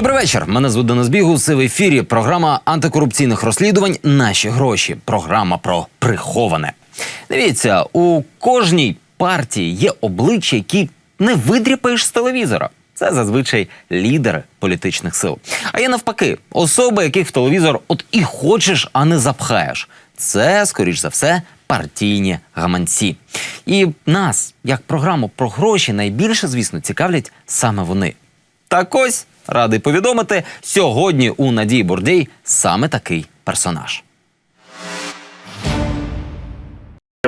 Добрий вечір. Мене звуть Денис Бігус. І В ефірі програма антикорупційних розслідувань Наші гроші. Програма про приховане. Дивіться, у кожній партії є обличчя, які не видряпаєш з телевізора. Це зазвичай лідери політичних сил. А є навпаки, особи, яких в телевізор от і хочеш, а не запхаєш. Це, скоріш за все, партійні гаманці. І нас, як програму про гроші, найбільше, звісно, цікавлять саме вони. Так ось радий повідомити, сьогодні у Надії Бурдій саме такий персонаж.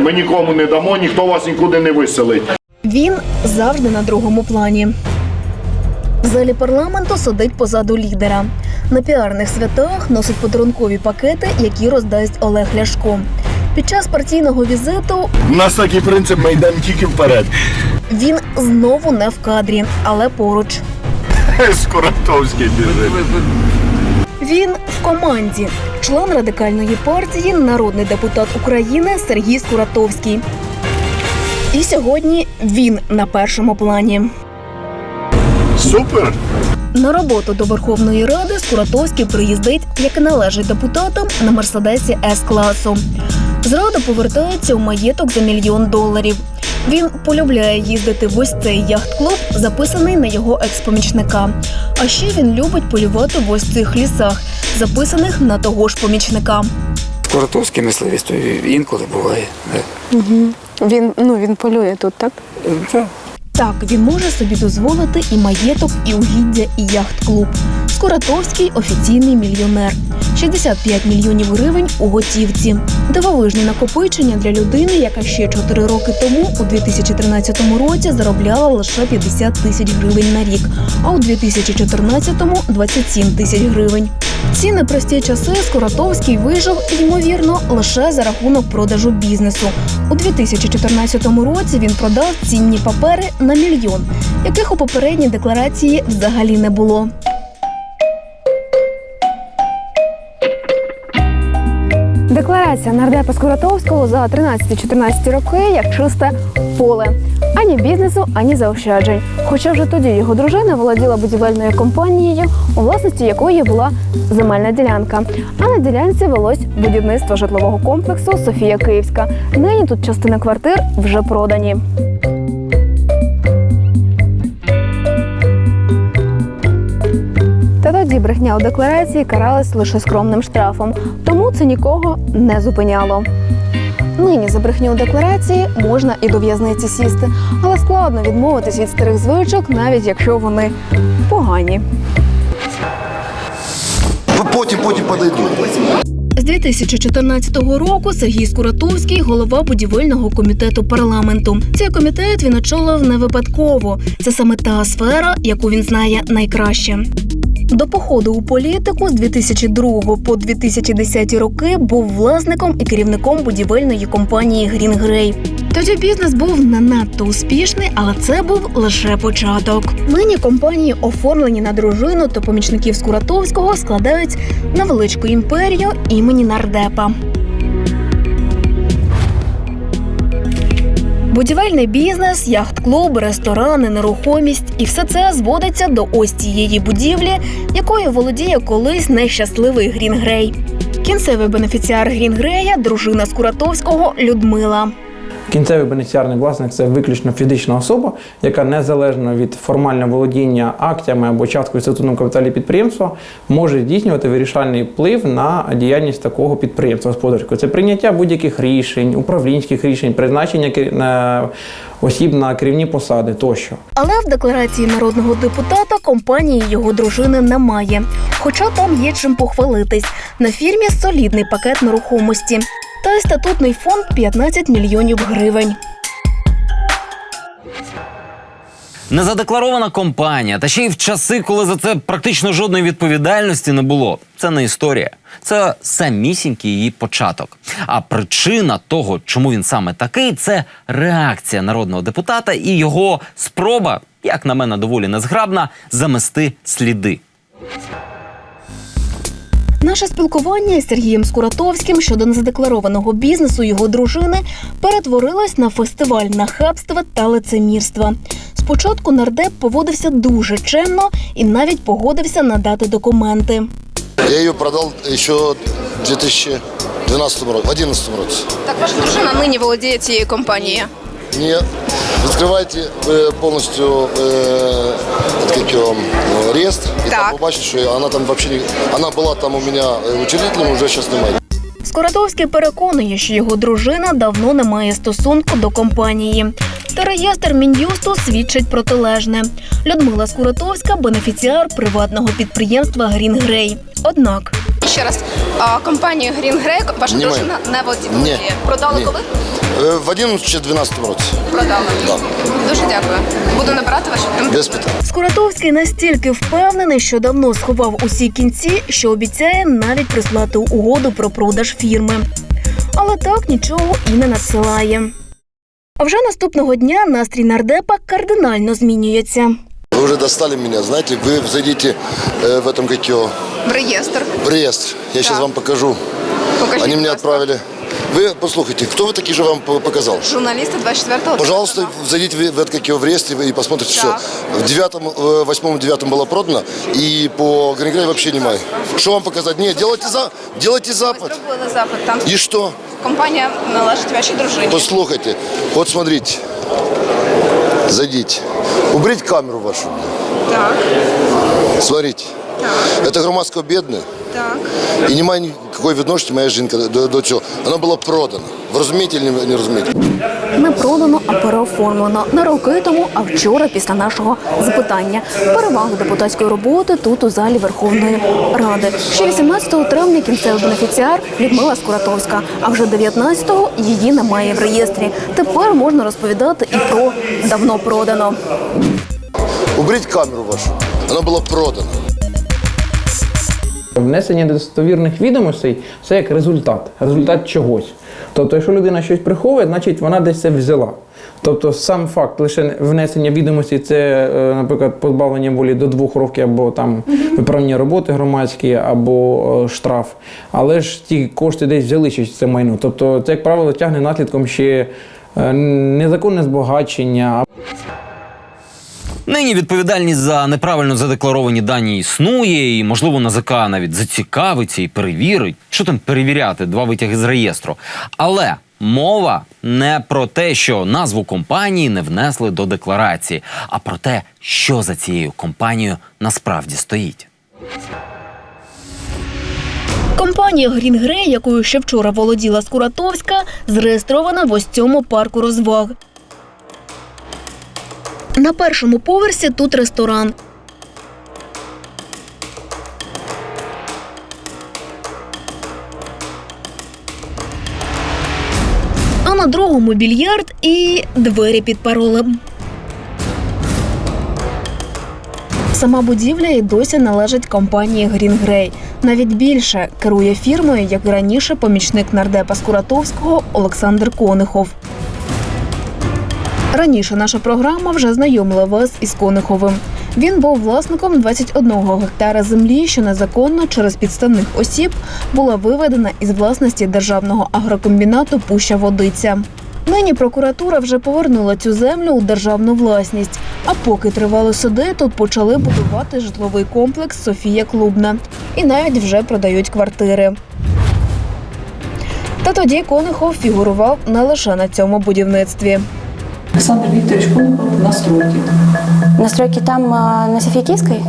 Ми нікому не дамо, ніхто вас нікуди не виселить. Він завжди на другому плані. В залі парламенту сидить позаду лідера. На піарних святах носить подарункові пакети, які роздасть Олег Ляшко. Під час партійного візиту У нас такий принцип, ми йдемо тільки вперед. він знову не в кадрі, але поруч. Скоротовський біжить. Він в команді. Член радикальної партії, народний депутат України Сергій Скуратовський. І сьогодні він на першому плані. Супер! На роботу до Верховної Ради Скуратовський приїздить, як і належить депутатам, на мерседесі С-класу. З ради повертається у маєток за мільйон доларів. Він полюбляє їздити в ось цей яхт-клуб, записаний на його екс-помічника. А ще він любить полювати в ось цих лісах, записаних на того ж помічника. Коротовські мисливість інколи буває. Угу. Він ну він полює тут, так? Так. Так, він може собі дозволити і маєток, і угіддя, і яхт-клуб. Скуратовський офіційний мільйонер. 65 мільйонів гривень у готівці. Дивовижні накопичення для людини, яка ще 4 роки тому, у 2013 році, заробляла лише 50 тисяч гривень на рік, а у 2014-му – 27 тисяч гривень. Ці непрості часи Скуратовський вижив, ймовірно, лише за рахунок продажу бізнесу. У 2014 році він продав цінні папери на мільйон, яких у попередній декларації взагалі не було. Декларація нардепа Скуратовського за 13-14 роки як чисте поле. Ані бізнесу, ані заощаджень. Хоча вже тоді його дружина володіла будівельною компанією, у власності якої була земельна ділянка. А на ділянці велось будівництво житлового комплексу Софія Київська. Нині тут частина квартир вже продані. Та тоді брехня у декларації каралась лише скромним штрафом, тому це нікого не зупиняло. Нині за брехню у декларації можна і до в'язниці сісти, але складно відмовитись від старих звичок, навіть якщо вони погані. Потім, потім подойдуть. З 2014 року Сергій Скуратовський голова будівельного комітету парламенту. Цей комітет він очолив не випадково. Це саме та сфера, яку він знає найкраще. До походу у політику з 2002 по 2010 роки був власником і керівником будівельної компанії Грін Грей. Тоді бізнес був не надто успішний, але це був лише початок. Нині компанії, оформлені на дружину та помічників Скуратовського, складають невеличку імперію імені нардепа. Будівельний бізнес, яхт-клуб, ресторани, нерухомість і все це зводиться до ось цієї будівлі, якою володіє колись нещасливий Грінгрей. Кінцевий бенефіціар Грінгрея, дружина Скуратовського Людмила. Кінцевий бенефіціарний власник це виключно фізична особа, яка незалежно від формального володіння акціями або часткою статутному капіталі підприємства може здійснювати вирішальний вплив на діяльність такого підприємства господарського. Це прийняття будь-яких рішень, управлінських рішень, призначення осіб на керівні посади тощо. Але в декларації народного депутата компанії його дружини немає. Хоча там є чим похвалитись. На фірмі солідний пакет нерухомості та й статутний фонд 15 мільйонів гривень. Незадекларована компанія, та ще й в часи, коли за це практично жодної відповідальності не було. Це не історія, це самісінький її початок. А причина того, чому він саме такий, це реакція народного депутата і його спроба, як на мене, доволі незграбна, замести сліди. Наше спілкування із Сергієм Скуратовським щодо незадекларованого бізнесу його дружини перетворилось на фестиваль нахабства та лицемірства. Спочатку нардеп поводився дуже чемно і навіть погодився надати документи. Я ее продал еще в 2012 році, в 2011 році. Так ваша дружина нині володіє цією компанією. Нет. Відкривайте ви повністю е, от как його, е, реєстр, і Так. там побачите, що вона там вообще не... Вона була там у мене е, учредителем, уже зараз немає. Скуратовський переконує, що його дружина давно не має стосунку до компанії. Та реєстр мін'юсту свідчить протилежне. Людмила Скуратовська бенефіціар приватного підприємства Грін Грей. Однак Ще раз, а, компанію Green Grey ваша Немає. дружина не володіє. Ні. Продали Ні. коли? Е, В 2011 чи 2012 році. Продали. Да. Дуже дякую. Буду набирати ваші контакти. Без питань. Скуратовський настільки впевнений, що давно сховав усі кінці, що обіцяє навіть прислати угоду про продаж фірми. Але так нічого і не надсилає. А вже наступного дня настрій нардепа кардинально змінюється. Вы уже достали меня, знаете, вы зайдите э, в этом как его, В реєстр. в реестр. Я сейчас Да. вам покажу. Покажіть. Они будь мне ласка. отправили. Вы послушайте, кто вы такие же вам по- показал? Журналісти 24-го. Пожалуйста, зайдите в, в это как его в реестр и посмотрите Так. все. В девятом, э, восьмом, девятом было продано, и по Грингрей вообще немає. Что вам показать? Нет, делайте, за, делайте Ви запад. зробили запит. Там И что? компанія належить вашій дружині. Послухайте. Вот смотрите. Зайдите. Уберіть камеру вашу. Так, Смотрите. Это громадська бедне. Так. І немає ніякої відношення моя жінка до, до цього. Вона була продана. Ви розумієте чи не, розумієте? Не продано, а переоформлено не роки тому, а вчора після нашого запитання. Перевагу депутатської роботи тут у залі Верховної Ради. Ще 18 травня кінцевий бенефіціар Людмила Скуратовська, а вже 19-го її немає в реєстрі. Тепер можна розповідати і про давно продано. Уберіть камеру вашу. Вона була продана. Внесення недостовірних відомостей це як результат, результат чогось. Тобто, якщо людина щось приховує, значить вона десь це взяла. Тобто сам факт лише внесення відомостей це, е, наприклад, позбавлення волі до двох років або там виправні роботи громадські, або е, штраф. Але ж ті кошти десь взяли щось це майно. Тобто це, як правило, тягне наслідком ще е, незаконне збагачення, Нині відповідальність за неправильно задекларовані дані існує, і можливо НАЗК навіть зацікавиться і перевірить, що там перевіряти два витяги з реєстру. Але мова не про те, що назву компанії не внесли до декларації, а про те, що за цією компанією насправді стоїть. Компанія Грін Грей, якою ще вчора володіла Скуратовська, зареєстрована в ось цьому парку розваг. На першому поверсі тут ресторан. А на другому більярд і двері під паролем. Сама будівля і досі належить компанії Grey. Навіть більше керує фірмою, як раніше, помічник нардепа Скуратовського Олександр Конихов. Раніше наша програма вже знайомила вас із Кониховим. Він був власником 21 гектара землі, що незаконно через підставних осіб була виведена із власності державного агрокомбінату Пуща Водиця. Нині прокуратура вже повернула цю землю у державну власність. А поки тривали суди, тут почали будувати житловий комплекс Софія Клубна і навіть вже продають квартири. Та тоді Конихов фігурував не лише на цьому будівництві. Александр Викторович на стройке. Настройки там на Софии Киевской?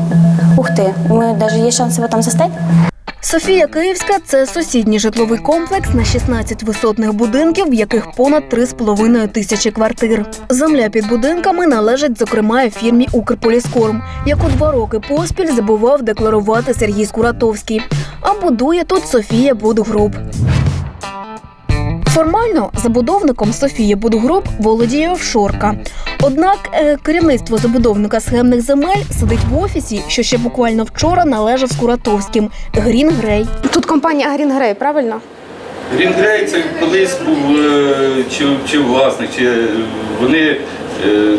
Ух ты, мы даже есть шанс его там застать? Софія Київська це сусідній житловий комплекс на 16 висотних будинків, в яких понад 3,5 тисячі квартир. Земля під будинками належить, зокрема, і фірмі Укрполіскорм, яку два роки поспіль забував декларувати Сергій Скуратовський. А будує тут Софія Будгруп. Формально забудовником Софія Будгруп володіє офшорка. Однак е, керівництво забудовника схемних земель сидить в офісі, що ще буквально вчора належав Скуратовським Грін Грей. Тут компанія Green Grey, правильно? Грінгрей це колись був е, чи, чи власник, чи е, вони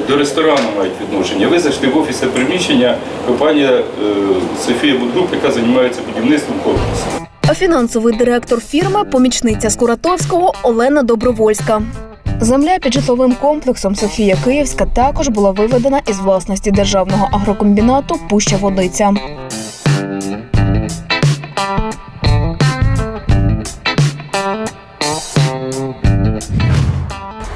до ресторану мають відношення. Ви зайшли в офісне приміщення, компанія Софія Будгруп, яка займається будівництвом комплексу. А фінансовий директор фірми помічниця Скуратовського Олена Добровольська. Земля під житловим комплексом Софія Київська також була виведена із власності державного агрокомбінату Пуща Водиця.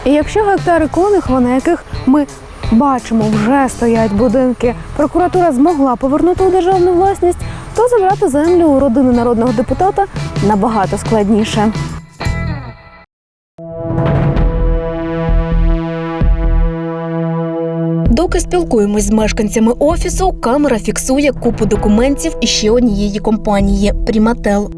І якщо гектари Конихова, на яких ми бачимо, вже стоять будинки, прокуратура змогла повернути у державну власність, то забрати землю у родини народного депутата набагато складніше. Доки спілкуємось з мешканцями офісу, камера фіксує купу документів іще однієї компанії Примател.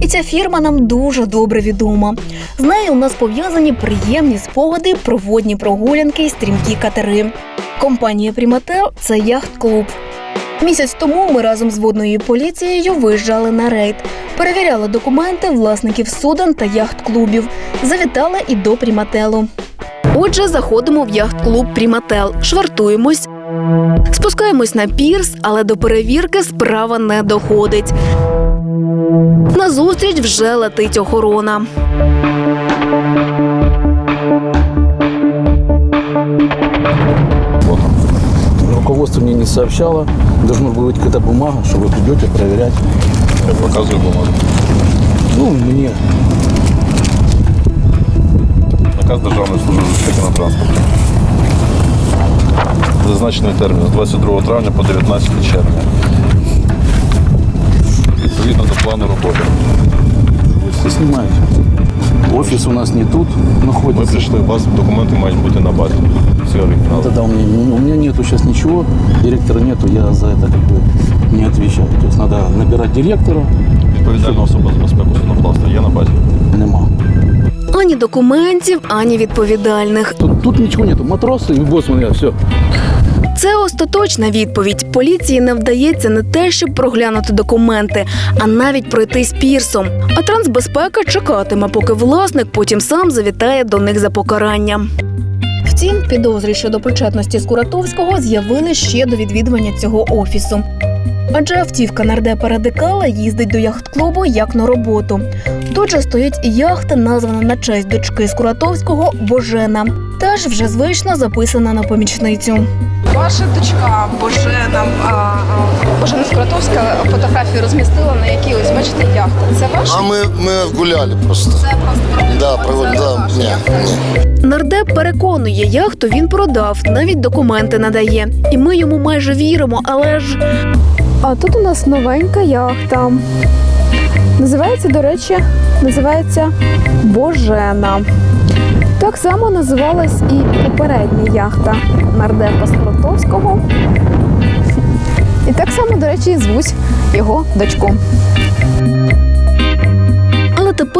І ця фірма нам дуже добре відома. З нею у нас пов'язані приємні спогади про водні прогулянки і стрімкі катери. Компанія Примател це яхт-клуб. Місяць тому ми разом з водною поліцією виїжджали на рейд, перевіряли документи власників суден та яхт-клубів, завітали і до Примателу. Отже, заходимо в яхт-клуб Примател, швартуємось, спускаємось на пірс, але до перевірки справа не доходить. Назустріч вже летить охорона. Руководство мне не сообщало. Должна была быть какая-то бумага, что вы придете проверять. Я показую бумагу. Ну, мне Наказ Державної служби безпеки на транспорті. Зазначений термін з 22 травня по 19 червня. Відповідно до плану роботи. вы все снимаете. Офис у нас не тут Ми находится. прийшли, у вас документи мають бути на базі. Всі Ну, оригінали. Тогда у меня, у меня нету сейчас ничего, директора нету, я за это как бы не отвечаю. То есть надо набирать директора, Відповідальна особа з безпеки судноплавства є на базі. нема. Ані документів, ані відповідальних. Тут, тут ничего нету, матросы и боссман, все. Це остаточна відповідь. Поліції не вдається не те, щоб проглянути документи, а навіть пройти з пірсом. А трансбезпека чекатиме, поки власник потім сам завітає до них за покаранням. Втім, підозри щодо причетності Скуратовського з'явились ще до відвідування цього офісу. Адже автівка нардепа радикала їздить до яхт-клубу як на роботу. Тут же стоїть і яхта, названа на честь дочки Скуратовського Божена. Теж вже звично записана на помічницю. Ваша дочка Божена, Божена Скуратовська фотографію розмістила на якій ось бачите яхта. Це ваша? А мы, мы гуляли просто. Це просто Да, проводили, да, не, не. Нардеп переконує, яхту він продав, навіть документи надає. І ми йому майже віримо, але ж А тут у нас новенька яхта. Називається, до речі, називається Божена. Так само називалась і попередня яхта нардепа Скоротовського. І так само, до речі, звуть його дочку.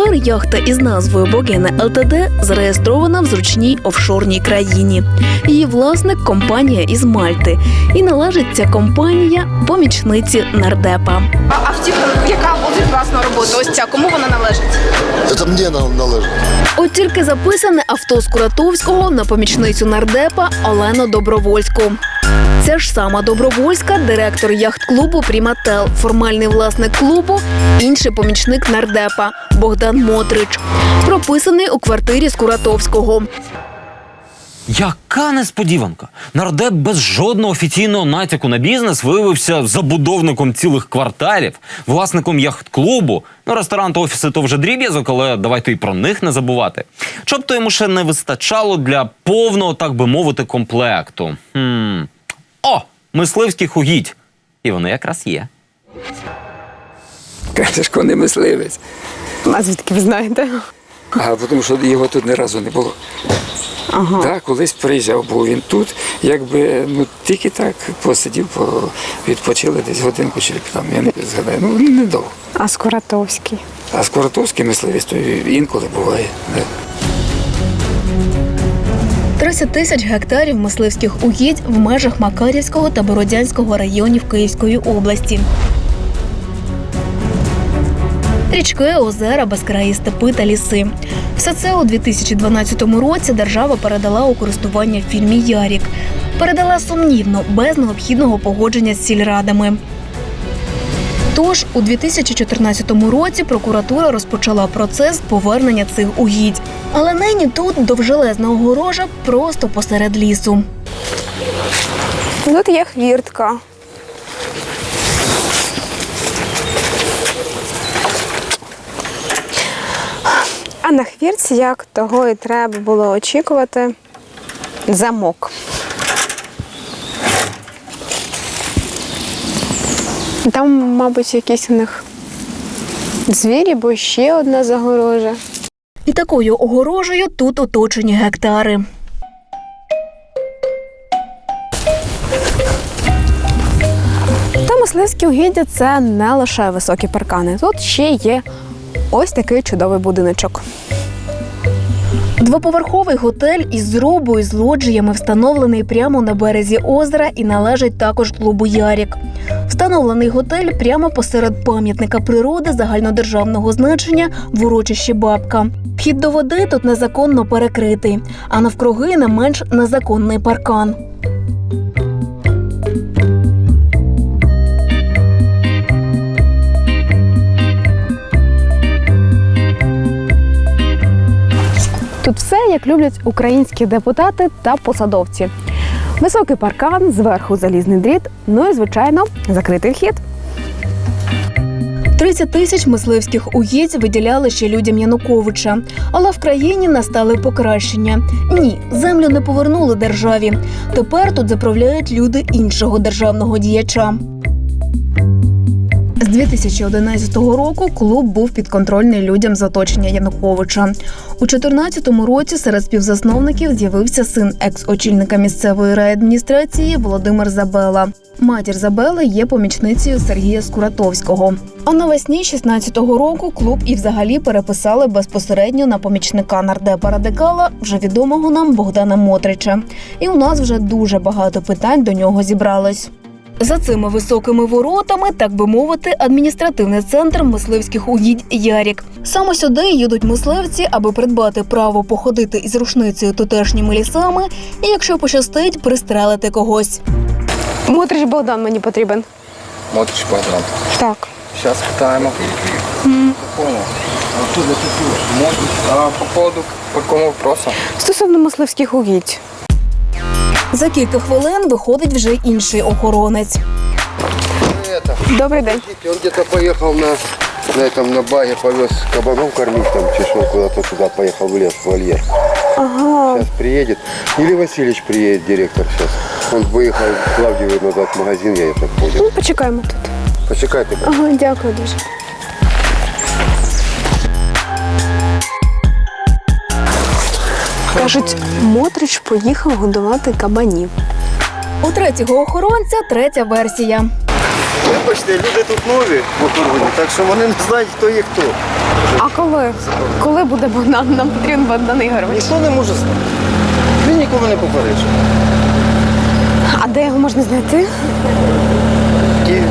Тепер яхта із назвою Богена ЛТД зареєстрована в зручній офшорній країні. Її власник компанія із Мальти. І належить ця компанія помічниці нардепа. а автівка, яка возить вас на роботу. Ось ця кому вона належить? Это мне на- належит. От тільки записане авто Скуратовського на помічницю нардепа Олену Добровольську. Це ж сама Добровольська, директор яхт-клубу Прімател, формальний власник клубу, інший помічник нардепа Богдан Мотрич, прописаний у квартирі Скуратовського. Яка несподіванка! Нардеп без жодного офіційного натяку на бізнес виявився забудовником цілих кварталів, власником яхт-клубу. Ну, ресторан та офіси то вже дріб'язок, але давайте і про них не забувати. Щоб то йому ще не вистачало для повного, так би мовити, комплекту. Хм. О! Мисливських угідь! І вони якраз є. Кажеш, не мисливець. А звідки ви знаєте? А тому що його тут ні разу не було. Ага. Так, колись приїжджав, був він тут, якби ну тільки так посидів, по, відпочили десь годинку чи там, я не згадаю. Ну недовго. А Скоратовський. А Скоротовський мисливець, то інколи буває. Да. 30 тисяч гектарів мисливських угідь в межах Макарівського та Бородянського районів Київської області. Річки, озера, безкраї степи та ліси. Все це у 2012 році держава передала у користування фільмі Ярік. Передала сумнівно, без необхідного погодження з сільрадами. Тож у 2014 році прокуратура розпочала процес повернення цих угідь. Але нині тут довжелезна огорожа просто посеред лісу. Тут є хвіртка. А на хвіртці, як того і треба було очікувати, замок. Там, мабуть, якісь у них звірі, бо ще одна загорожа. І такою огорожею тут оточені гектари. Та мисливські угіддя це не лише високі паркани. Тут ще є ось такий чудовий будиночок. Двоповерховий готель із зробою з лоджіями встановлений прямо на березі озера і належить також клубу Ярік. Встановлений готель прямо посеред пам'ятника природи загальнодержавного значення в урочищі Бабка. Вхід до води тут незаконно перекритий, а навкруги не менш незаконний паркан. Тут все як люблять українські депутати та посадовці. Високий паркан, зверху залізний дріт, ну і звичайно закритий вхід. 30 тисяч мисливських угідь виділяли ще людям Януковича, але в країні настали покращення. Ні, землю не повернули державі. Тепер тут заправляють люди іншого державного діяча. З 2011 року клуб був підконтрольний людям з оточення Януковича. У 2014 році серед співзасновників з'явився син екс-очільника місцевої райадміністрації Володимир Забела. Матір Забели є помічницею Сергія Скуратовського. А навесні 16-го року клуб і взагалі переписали безпосередньо на помічника нардепа радикала, вже відомого нам Богдана Мотрича. І у нас вже дуже багато питань до нього зібралось. За цими високими воротами, так би мовити, адміністративний центр мисливських угідь Ярік. Саме сюди їдуть мисливці, аби придбати право походити із рушницею тутешніми лісами, і якщо пощастить, пристрелити когось. Мотрич Богдан мені потрібен. Мотрич Богдан. Так. Зараз питаємо. А по поводу по какому вопросу? Стосовно мисливських угідь. За кілька хвилин виходить вже інший охоронець. Это. Добрий день. Он где-то поехал на, на этом на баге, повез кабанов кормить, там чешел куда-то туда, поехал в лес, в вольер. Ага. Сейчас приедет. Или Васильевич приедет, директор сейчас. Он выехал Клавдию назад в магазин, я так понял. Ну, почекаємо тут. Почекайте. Ага, дякую дуже. Кажуть, Мотрич поїхав годувати кабанів. У третього охоронця третя версія. Вибачте, люди тут нові в охороні, так що вони не знають, хто є хто. А коли? Коли буде Богдан? Нам потрібен Богдан Ігорович. Ніхто не може знати. Він нікого не попереджує. А де його можна знайти? Ті-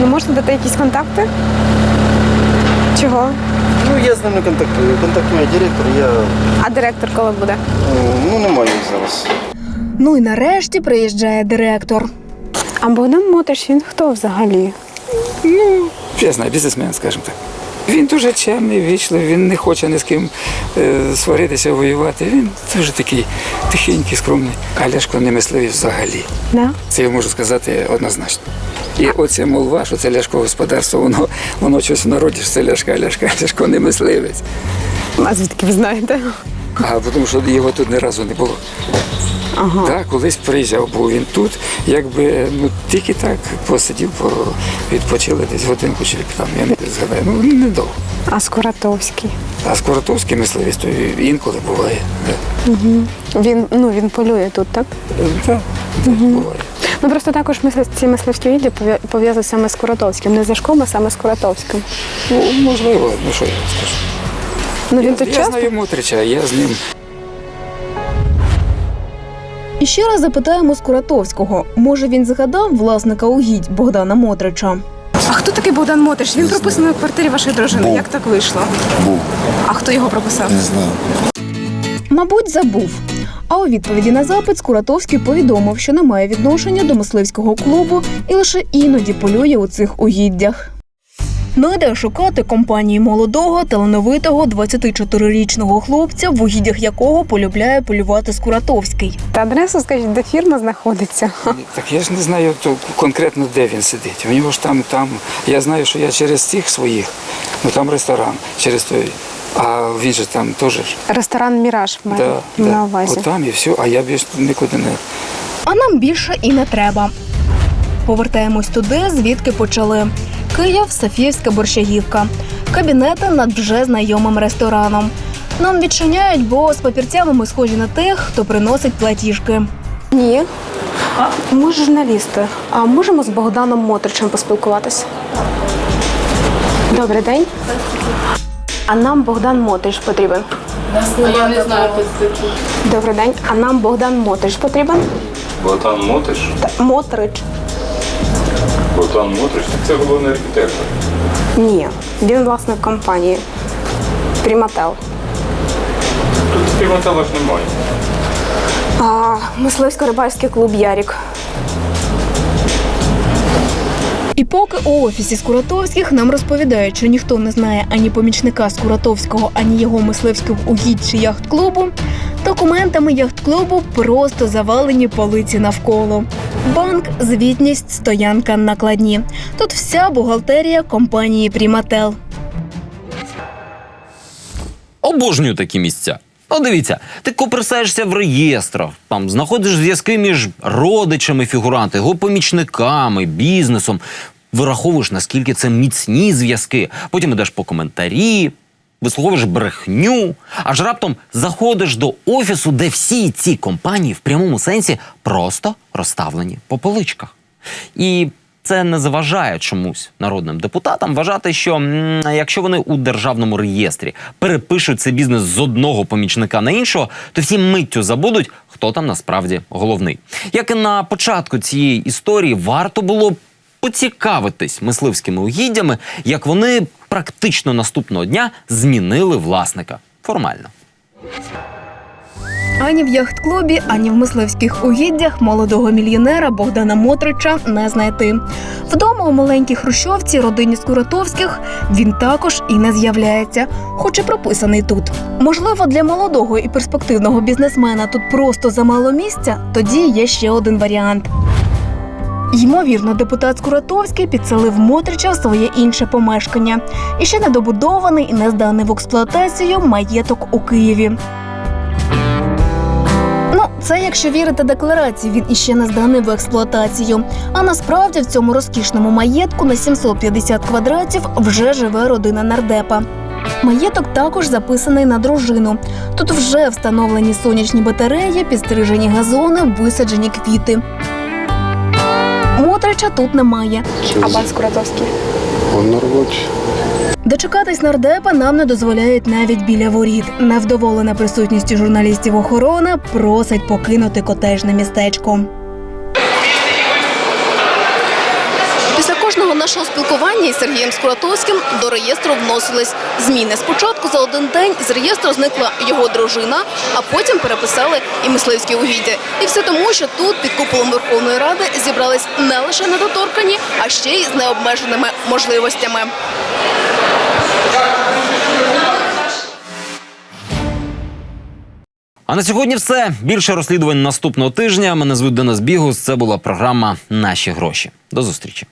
Ви можете дати якісь контакти? Чого? Ну, я з ним не контактую. Контактує директор, я А директор коли буде? ну, немає їх зараз. Ну і нарешті приїжджає директор. А Богдан Мотиш, він хто взагалі? Ну, я знаю, бізнесмен, скажімо так. Він дуже чемний, вічливий, він не хоче ні з ким е, сваритися, воювати. Він дуже такий тихенький, скромний. А Ляшко не мисливий взагалі. Да? Це я можу сказати однозначно. І оце молва, що це Ляшко господарство, воно, воно щось в народі, що це Ляшка, Ляшка, Ляшко не мисливець. А звідки ви знаєте? А тому що його тут ні разу не було. Ага. Так, колись приїжджав, був він тут, якби ну тільки так посидів, відпочили десь годинку чи там, я не згадаю, ну недовго. А Скуратовський? А Скоротовський мисливець, то інколи буває. Да. Угу. Він, ну, він полює тут, так? Так, так, буває. Ну просто також мислив, ці мисливські пов'я- пов'язані саме з Куратовським. Не з Ляшком, а саме з Куратовським. Ну, можливо, ну що я скажу. Ну він я, тут я часто. знаю Мотрича, я з ним І ще раз запитаємо Скуратовського. Може він згадав власника угідь Богдана Мотрича? А хто такий Богдан Мотрич? Він прописаний у квартирі вашої дружини. Як так вийшло? Був, А хто його прописав? не знаю. Мабуть, забув. А у відповіді на запит Скуратовський повідомив, що не має відношення до мисливського клубу і лише іноді полює у цих угіддях. Ну йде шукати компанії молодого, талановитого 24-річного хлопця, в угіддях якого полюбляє полювати Скуратовський. Та адресу, скажіть, де фірма знаходиться? Так я ж не знаю то конкретно, де він сидить. У нього ж там, там. Я знаю, що я через цих своїх, ну там ресторан, через той. А він же там теж. Ресторан Міраж має Да, на да. увазі. От там і все, а я більш нікуди не. А нам більше і не треба. Повертаємось туди, звідки почали. Київ, Софіївська борщагівка. Кабінети над вже знайомим рестораном. Нам відчиняють, бо з папірцями ми схожі на тих, хто приносить платіжки. Ні. Ми журналісти. А можемо з Богданом Мотричем поспілкуватися? Добрий день. А нам Богдан Мотрич потрібен. Я не знаю, хто це такий. Добрий день. А нам Богдан Мотрич потрібен? Богдан Мотиш. Та, Мотрич. Богдан Мотиш, це головний архітектор. Ні. Він власник компанії. Примател. Тут співмотела ж немає. А, мисливсько-рибальський клуб Ярік. І поки у офісі Скуратовських нам розповідають, що ніхто не знає ані помічника Скуратовського, ані його мисливських угідь чи яхт-клубу, документами яхт-клубу просто завалені полиці навколо. Банк, звітність, стоянка, накладні. Тут вся бухгалтерія компанії Прімател. Обожнюю такі місця. От дивіться, ти копирсаєшся в реєстрах, там знаходиш зв'язки між родичами фігуранта, його помічниками, бізнесом. Вираховуєш, наскільки це міцні зв'язки. Потім ідеш по коментарі, висловиш брехню, аж раптом заходиш до офісу, де всі ці компанії в прямому сенсі просто розставлені по поличках. І це не заважає чомусь народним депутатам вважати, що якщо вони у державному реєстрі перепишуть цей бізнес з одного помічника на іншого, то всі миттю забудуть, хто там насправді головний. Як і на початку цієї історії, варто було поцікавитись мисливськими угіддями, як вони практично наступного дня змінили власника формально. Ані в яхт-клубі, ані в мисливських угіддях молодого мільйонера Богдана Мотрича не знайти. Вдома у маленькій хрущовці родині Скуратовських він також і не з'являється, хоч і прописаний тут. Можливо, для молодого і перспективного бізнесмена тут просто замало місця. Тоді є ще один варіант. Ймовірно, депутат Скуратовський підселив Мотрича в своє інше помешкання і ще недобудований і не зданий в експлуатацію маєток у Києві. Ну, це якщо вірити декларації, він іще не зданий в експлуатацію. А насправді в цьому розкішному маєтку на 750 квадратів вже живе родина нардепа. Маєток також записаний на дружину. Тут вже встановлені сонячні батареї, підстрижені газони, висаджені квіти. Мотрича тут немає. А пан Скуратовський? Он на роботі. Дочекатись нардепа нам не дозволяють навіть біля воріт. Невдоволена присутністю журналістів охорона просить покинути котежне містечко. Нашого спілкування із Сергієм Скуратовським до реєстру вносились зміни. Спочатку за один день з реєстру зникла його дружина, а потім переписали і мисливські угіддя. І все тому, що тут під куполом Верховної Ради зібрались не лише недоторкані, а ще й з необмеженими можливостями. А на сьогодні все. Більше розслідувань наступного тижня. Мене звуть Денис Бігус. Це була програма Наші гроші. До зустрічі.